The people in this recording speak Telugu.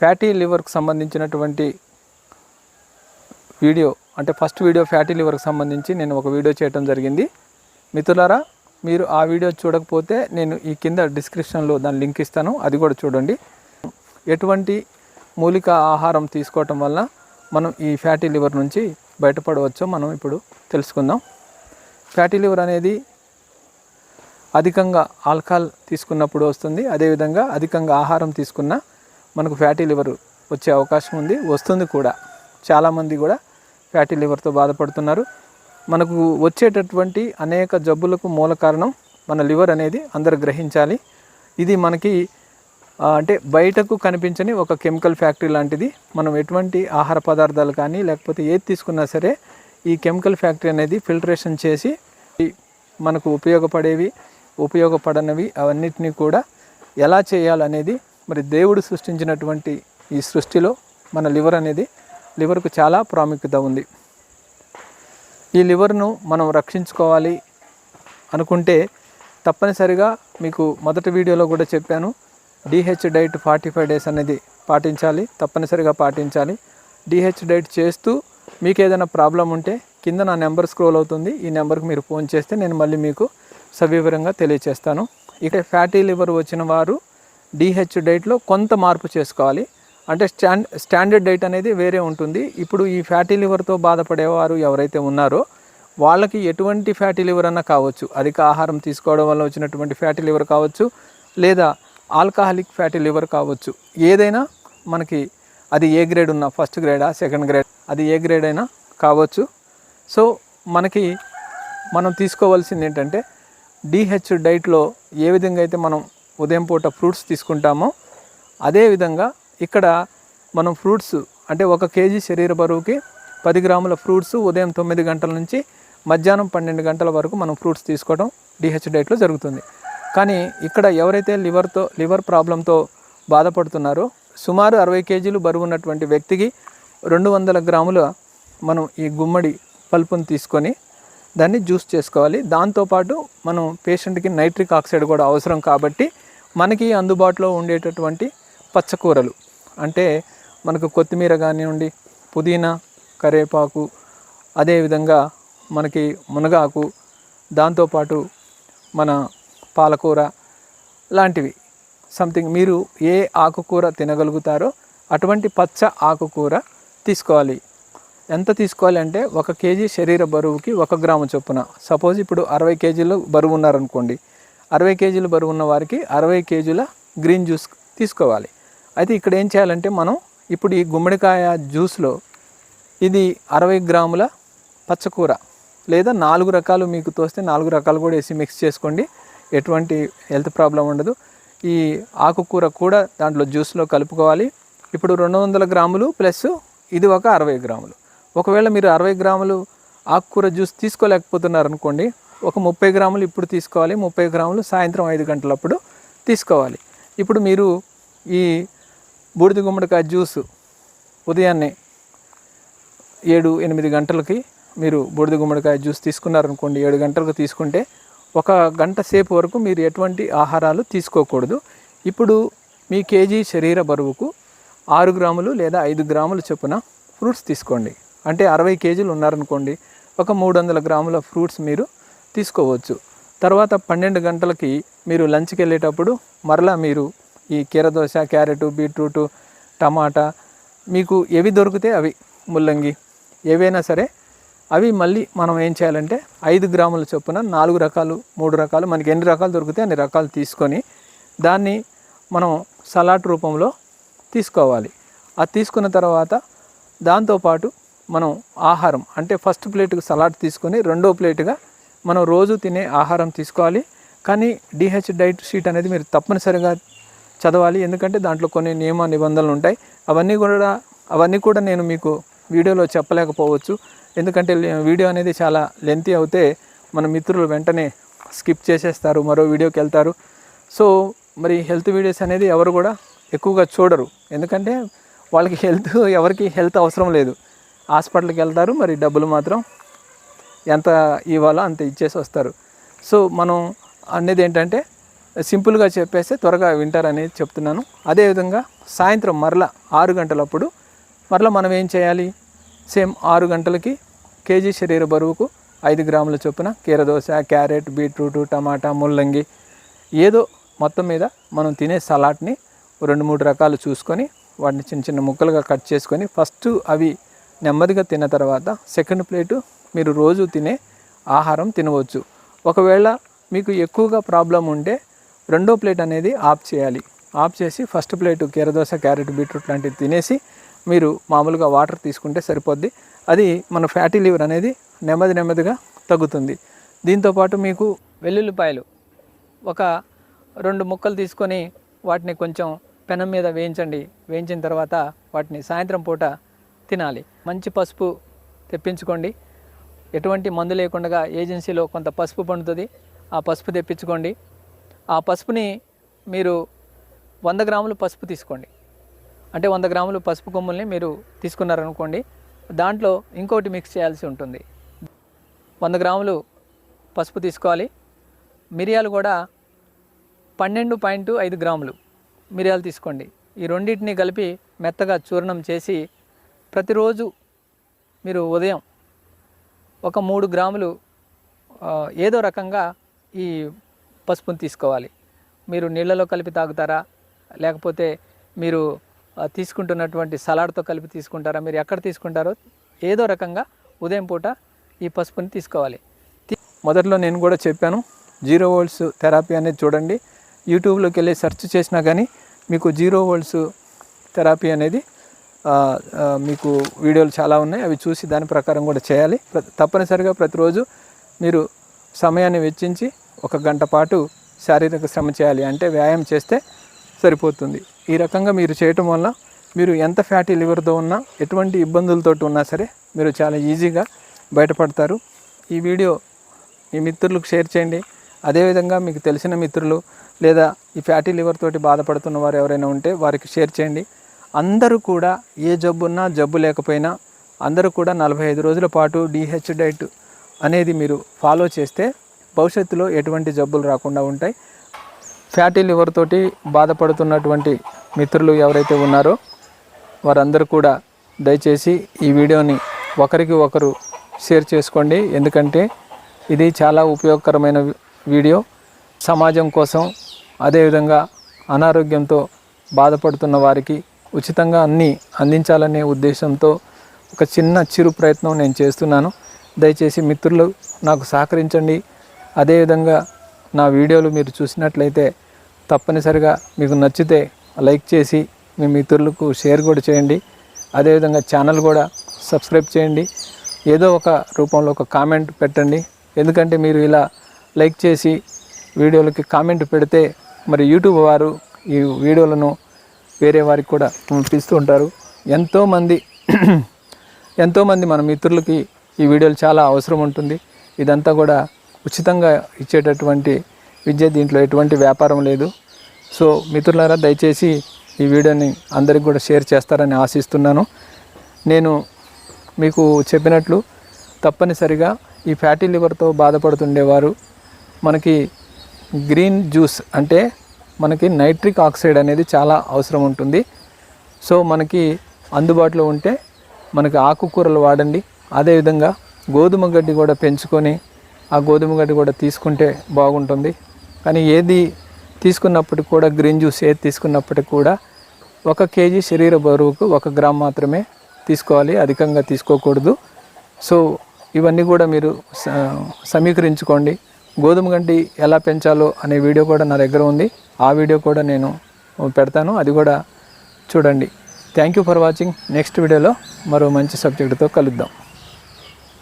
ఫ్యాటీ లివర్కు సంబంధించినటువంటి వీడియో అంటే ఫస్ట్ వీడియో ఫ్యాటీ లివర్కి సంబంధించి నేను ఒక వీడియో చేయడం జరిగింది. మిత్రులారా మీరు ఆ వీడియో చూడకపోతే నేను ఈ కింద డిస్క్రిప్షన్లో దాని లింక్ ఇస్తాను అది కూడా చూడండి. ఎటువంటి మూలిక ఆహారం తీసుకోవటం వల్ల మనం ఈ ఫ్యాటీ లివర్ నుంచి బయటపడవచ్చో మనం ఇప్పుడు తెలుసుకుందాం. ఫ్యాటీ లివర్ అనేది అధికంగా ఆల్కహాల్ తీసుకున్నప్పుడు వస్తుంది అదేవిధంగా అధికంగా ఆహారం తీసుకున్న మనకు ఫ్యాటీ లివర్ వచ్చే అవకాశం ఉంది వస్తుంది కూడా. చాలామంది కూడా ఫ్యాటీ లివర్తో బాధపడుతున్నారు. మనకు వచ్చేటటువంటి అనేక జబ్బులకు మూల కారణం మన లివర్ అనేది అందరు గ్రహించాలి. ఇది మనకి అంటే బయటకు కనిపించని ఒక కెమికల్ ఫ్యాక్టరీ లాంటిది. మనం ఎటువంటి ఆహార పదార్థాలు కానీ లేకపోతే ఏది తీసుకున్నా సరే ఈ కెమికల్ ఫ్యాక్టరీ అనేది ఫిల్టరేషన్ చేసి మనకు ఉపయోగపడేవి ఉపయోగపడనివి అవన్నిటినీ కూడా ఎలా చేయాలనేది మరి దేవుడు సృష్టించినటువంటి ఈ సృష్టిలో మన లివర్ అనేది లివర్కు చాలా ప్రాముఖ్యత ఉంది. ఈ లివర్ను మనం రక్షించుకోవాలి అనుకుంటే తప్పనిసరిగా మీకు మొదటి వీడియోలో కూడా చెప్పాను DH diet forty five days అనేది పాటించాలి తప్పనిసరిగా పాటించాలి. డిహెచ్ డైట్ చేస్తూ మీకు ఏదైనా ప్రాబ్లం ఉంటే కింద నా నెంబర్ స్క్రోల్ అవుతుంది ఈ నెంబర్కి మీరు ఫోన్ చేస్తే నేను మళ్ళీ మీకు సవివరంగా తెలియచేస్తాను. ఇక ఫ్యాటీ లివర్ వచ్చిన వారు డిహెచ్ డైట్లో కొంత మార్పు చేసుకోవాలి. అంటే స్టాండ్ స్టాండర్డ్ డైట్ అనేది వేరే ఉంటుంది. ఇప్పుడు ఈ ఫ్యాటీ లివర్తో బాధపడేవారు ఎవరైతే ఉన్నారో వాళ్ళకి ఎటువంటి ఫ్యాటీ లివర్ అన్నా కావచ్చు అధిక ఆహారం తీసుకోవడం వల్ల వచ్చినటువంటి ఫ్యాటీ లివర్ కావచ్చు లేదా ఆల్కహాలిక్ ఫ్యాటీ లివర్ కావచ్చు ఏదైనా మనకి అది ఏ గ్రేడ్ ఉన్నా ఫస్ట్ గ్రేడా సెకండ్ గ్రేడ్ అది ఏ గ్రేడ్ అయినా కావచ్చు. సో మనకి మనం తీసుకోవాల్సింది ఏంటంటే డిహెచ్ డైట్లో ఏ విధంగా అయితే మనం ఉదయం పూట ఫ్రూట్స్ తీసుకుంటామో. అదేవిధంగా ఇక్కడ మనం ఫ్రూట్స్ అంటే ఒక కేజీ శరీర బరువుకి పది గ్రాముల ఫ్రూట్స్ ఉదయం తొమ్మిది గంటల నుంచి మధ్యాహ్నం పన్నెండు గంటల వరకు మనం ఫ్రూట్స్ తీసుకోవడం డిహెచ్ డైట్లో జరుగుతుంది. కానీ ఇక్కడ ఎవరైతే లివర్తో లివర్ ప్రాబ్లంతో బాధపడుతున్నారో సుమారు అరవై కేజీలు బరువు ఉన్నటువంటి వ్యక్తికి రెండు వందల గ్రాముల మనం ఈ గుమ్మడి పల్పును తీసుకొని దాన్ని జ్యూస్ చేసుకోవాలి. దాంతోపాటు మనం పేషెంట్కి నైట్రిక్ ఆక్సైడ్ కూడా అవసరం కాబట్టి మనకి అందుబాటులో ఉండేటటువంటి పచ్చకూరలు. అంటే మనకు కొత్తిమీర కానివ్వండి పుదీనా కరివేపాకు అదేవిధంగా మనకి మునగాకు దాంతోపాటు మన పాలకూర లాంటివి. సంథింగ్ మీరు ఏ ఆకుకూర తినగలుగుతారో అటువంటి పచ్చ ఆకుకూర తీసుకోవాలి. ఎంత తీసుకోవాలి అంటే ఒక కేజీ శరీర బరువుకి ఒక గ్రాము చొప్పున. సపోజ్ ఇప్పుడు అరవై కేజీలు బరువు ఉన్నారనుకోండి అరవై కేజీలు బరువు ఉన్న వారికి అరవై కేజీల గ్రీన్ జ్యూస్ తీసుకోవాలి. అయితే ఇక్కడ ఏం చేయాలంటే మనం ఇప్పుడు ఈ గుమ్మడికాయ జ్యూస్లో ఇది అరవై గ్రాముల పచ్చకూర లేదా నాలుగు రకాలు మీకు తోస్తే నాలుగు రకాలు కూడా వేసి మిక్స్ చేసుకోండి. ఎటువంటి హెల్త్ ప్రాబ్లం ఉండదు. ఈ ఆకుకూర కూడా దాంట్లో జ్యూస్లో కలుపుకోవాలి. ఇప్పుడు రెండు వందల గ్రాములు ప్లస్ ఇది ఒక అరవై గ్రాములు. ఒకవేళ మీరు అరవై గ్రాములు ఆకుకూర జ్యూస్ తీసుకోలేకపోతున్నారు అనుకోండి ఒక ముప్పై గ్రాములు ఇప్పుడు తీసుకోవాలి ముప్పై గ్రాములు సాయంత్రం ఐదు గంటలప్పుడు తీసుకోవాలి. ఇప్పుడు మీరు ఈ బూడిద గుమ్మడికాయ జ్యూస్ ఉదయాన్నే ఏడు ఎనిమిది గంటలకి మీరు బూడిద గుమ్మడికాయ జ్యూస్ తీసుకున్నారనుకోండి ఏడు గంటలకు తీసుకుంటే ఒక గంట సేపు వరకు మీరు ఎటువంటి ఆహారాలు తీసుకోకూడదు. ఇప్పుడు మీ కేజీ శరీర బరువుకు ఆరు గ్రాములు లేదా ఐదు గ్రాములు చొప్పున ఫ్రూట్స్ తీసుకోండి. అంటే అరవై కేజీలు ఉన్నారనుకోండి ఒక మూడు వందల గ్రాముల ఫ్రూట్స్ మీరు తీసుకోవచ్చు. తర్వాత పన్నెండు గంటలకి మీరు లంచ్కి వెళ్ళేటప్పుడు మరలా మీరు ఈ కీరదోశ క్యారెట్ బీట్రూట్ టమాటా మీకు ఏవి దొరికితే అవి ముల్లంగి ఏవైనా సరే అవి మళ్ళీ మనం ఏం చేయాలంటే ఐదు గ్రాముల చొప్పున నాలుగు రకాలు మూడు రకాలు మనకి ఎన్ని రకాలు దొరికితే అన్ని రకాలు తీసుకొని దాన్ని మనం సలాడ్ రూపంలో తీసుకోవాలి. అది తీసుకున్న తర్వాత దాంతోపాటు మనం ఆహారం అంటే ఫస్ట్ ప్లేట్కి సలాడ్ తీసుకొని రెండో ప్లేట్గా మనం రోజు తినే ఆహారం తీసుకోవాలి. కానీ డిహెచ్ డైట్ షీట్ అనేది మీరు తప్పనిసరిగా చదవాలి. ఎందుకంటే దాంట్లో కొన్ని నియమ నిబంధనలు ఉంటాయి. అవన్నీ కూడా అవన్నీ కూడా నేను మీకు వీడియోలో చెప్పలేకపోవచ్చు. ఎందుకంటే వీడియో అనేది చాలా లెంతీ అవుతే మన మిత్రులు వెంటనే స్కిప్ చేసేస్తారు మరో వీడియోకి వెళ్తారు. సో మరి హెల్త్ వీడియోస్ అనేది ఎవరు కూడా ఎక్కువగా చూడరు. ఎందుకంటే వాళ్ళకి హెల్త్ ఎవరికి హెల్త్ అవసరం లేదు. హాస్పిటల్కి వెళ్తారు మరి డబ్బులు మాత్రం ఎంత ఇవ్వాలో అంత ఇచ్చేసి వస్తారు. సో మనం అనేది ఏంటంటే సింపుల్గా చెప్పేస్తే త్వరగా వింటారని చెప్తున్నాను. అదేవిధంగా సాయంత్రం మరల ఆరు గంటలప్పుడు మరలా మనం ఏం చేయాలి? సేమ్ ఆరు గంటలకి కేజీ శరీర బరువుకు ఐదు గ్రాముల చొప్పున కీరదోస క్యారెట్ బీట్రూట్ టమాటా ముల్లంగి ఏదో మొత్తం మీద మనం తినే సలాడ్ని రెండు మూడు రకాలు చూసుకొని వాటిని చిన్న చిన్న ముక్కలుగా కట్ చేసుకొని ఫస్ట్ అవి నెమ్మదిగా తిన్న తర్వాత సెకండ్ ప్లేటు మీరు రోజు తినే ఆహారం తినవచ్చు. ఒకవేళ మీకు ఎక్కువగా ప్రాబ్లం ఉంటే రెండో ప్లేట్ అనేది ఆఫ్ చేయాలి. ఆఫ్ చేసి ఫస్ట్ ప్లేట్ కీరదోస క్యారెట్ బీట్రూట్ లాంటివి తినేసి మీరు మామూలుగా వాటర్ తీసుకుంటే సరిపోద్ది. అది మన ఫ్యాటీ లివర్ అనేది నెమ్మది నెమ్మదిగా తగ్గుతుంది. దీంతోపాటు మీకు వెల్లుల్లిపాయలు ఒక రెండు ముక్కలు తీసుకొని వాటిని కొంచెం పెనం మీద వేయించండి. వేయించిన తర్వాత వాటిని సాయంత్రం పూట తినాలి. మంచి పసుపు తెప్పించుకోండి. ఎటువంటి మందు లేకుండా ఏజెన్సీలో కొంత పసుపు పండుతుంది. ఆ పసుపు తెప్పించుకోండి. ఆ పసుపుని మీరు వంద గ్రాములు పసుపు తీసుకోండి. అంటే వంద గ్రాములు పసుపు కొమ్ముల్ని మీరు తీసుకున్నారనుకోండి దాంట్లో ఇంకోటి మిక్స్ చేయాల్సి ఉంటుంది. వంద గ్రాములు పసుపు తీసుకోవాలి. మిరియాలు కూడా పన్నెండు పాయింట్ ఐదు గ్రాములు మిరియాలు తీసుకోండి. ఈ రెండింటిని కలిపి మెత్తగా చూర్ణం చేసి ప్రతిరోజు మీరు ఉదయం ఒక మూడు గ్రాములు ఏదో రకంగా ఈ పసుపుని తీసుకోవాలి. మీరు నీళ్ళలో కలిపి తాగుతారా? లేకపోతే మీరు తీసుకుంటున్నటువంటి సలాడ్తో కలిపి తీసుకుంటారా? మీరు ఎక్కడ తీసుకుంటారో ఏదో రకంగా ఉదయం పూట ఈ పసుపుని తీసుకోవాలి. మొదట్లో నేను కూడా చెప్పాను జీరో వోల్ట్స్ థెరపీ అనేది చూడండి. యూట్యూబ్లోకి వెళ్ళి సెర్చ్ చేసినా కానీ మీకు జీరో వోల్ట్స్ థెరపీ అనేది మీకు వీడియోలు చాలా ఉన్నాయి. అవి చూసి దాని ప్రకారం కూడా చేయాలి. తప్పనిసరిగా ప్రతిరోజు మీరు సమయాన్ని వెచ్చించి ఒక గంట పాటు శారీరక శ్రమ చేయాలి. అంటే వ్యాయామం చేస్తే సరిపోతుంది. ఈ రకంగా మీరు చేయటం వల్ల మీరు ఎంత ఫ్యాటీ లివర్తో ఉన్నా ఎటువంటి ఇబ్బందులతో ఉన్నా సరే మీరు చాలా ఈజీగా బయటపడతారు. ఈ వీడియో మీ మిత్రులకు షేర్ చేయండి. అదేవిధంగా మీకు తెలిసిన మిత్రులు లేదా ఈ ఫ్యాటీ లివర్ తోటి బాధపడుతున్న వారు ఎవరైనా ఉంటే వారికి షేర్ చేయండి. అందరూ కూడా ఏ జబ్బు ఉన్నా జబ్బు లేకపోయినా అందరూ కూడా నలభై ఐదు రోజుల పాటు డిహెచ్ డైట్ అనేది మీరు ఫాలో చేస్తే భవిష్యత్తులో ఎటువంటి జబ్బులు రాకుండా ఉంటాయి. ఫ్యాటీ లివర్ తోటి బాధపడుతున్నటువంటి మిత్రులు ఎవరైతే ఉన్నారో వారందరూ కూడా దయచేసి ఈ వీడియోని ఒకరికి ఒకరు షేర్ చేసుకోండి. ఎందుకంటే ఇది చాలా ఉపయోగకరమైన వీడియో. సమాజం కోసం అదేవిధంగా అనారోగ్యంతో బాధపడుతున్న వారికి ఉచితంగా అన్నీ అందించాలనే ఉద్దేశంతో ఒక చిన్న చిరు ప్రయత్నం నేను చేస్తున్నాను. దయచేసి మిత్రులు నాకు సహకరించండి. అదేవిధంగా నా వీడియోలు మీరు చూసినట్లయితే తప్పనిసరిగా మీకు నచ్చితే లైక్ చేసి మీ మిత్రులకు షేర్ కూడా చేయండి. అదేవిధంగా ఛానల్ కూడా సబ్స్క్రైబ్ చేయండి. ఏదో ఒక రూపంలో ఒక కామెంట్ పెట్టండి. ఎందుకంటే మీరు ఇలా లైక్ చేసి వీడియోలకి కామెంట్ పెడితే మరి యూట్యూబ్ వారు ఈ వీడియోలను వేరే వారికి కూడా పంపిస్తూ ఉంటారు. ఎంతోమంది ఎంతోమంది మన మిత్రులకి ఈ వీడియోలు చాలా అవసరం ఉంటుంది. ఇదంతా కూడా ఉచితంగా ఇచ్చేటటువంటి విద్య దీంట్లో ఎటువంటి వ్యాపారం లేదు. సో మిత్రులారా దయచేసి ఈ వీడియోని అందరికి కూడా షేర్ చేస్తారని ఆశిస్తున్నాను. నేను మీకు చెప్పినట్లు తప్పనిసరిగా ఈ ఫ్యాటీ లివర్తో బాధపడుతుండేవారు. మనకి గ్రీన్ జ్యూస్ అంటే మనకి నైట్రిక్ ఆక్సైడ్ అనేది చాలా అవసరం ఉంటుంది. సో మనకి అందుబాటులో ఉంటే మనకి ఆకుకూరలు వాడండి. అదేవిధంగా గోధుమ గడ్డి కూడా పెంచుకొని ఆ గోధుమ గడ్డి కూడా తీసుకుంటే బాగుంటుంది. కానీ ఏది తీసుకున్నప్పటికి కూడా గ్రీన్ జ్యూస్ ఏది తీసుకున్నప్పటికి కూడా ఒక కేజీ శరీర బరువుకు ఒక గ్రామ్ మాత్రమే తీసుకోవాలి. అధికంగా తీసుకోకూడదు. సో ఇవన్నీ కూడా మీరు స- సమీకరించుకోండి. గోధుమ గంటి ఎలా పెంచాలో అనే వీడియో కూడా నా దగ్గర ఉంది. ఆ వీడియో కూడా నేను పెడతాను. అది కూడా చూడండి. Thank you for watching next వీడియోలో మరో మంచి సబ్జెక్టుతో కలుద్దాం.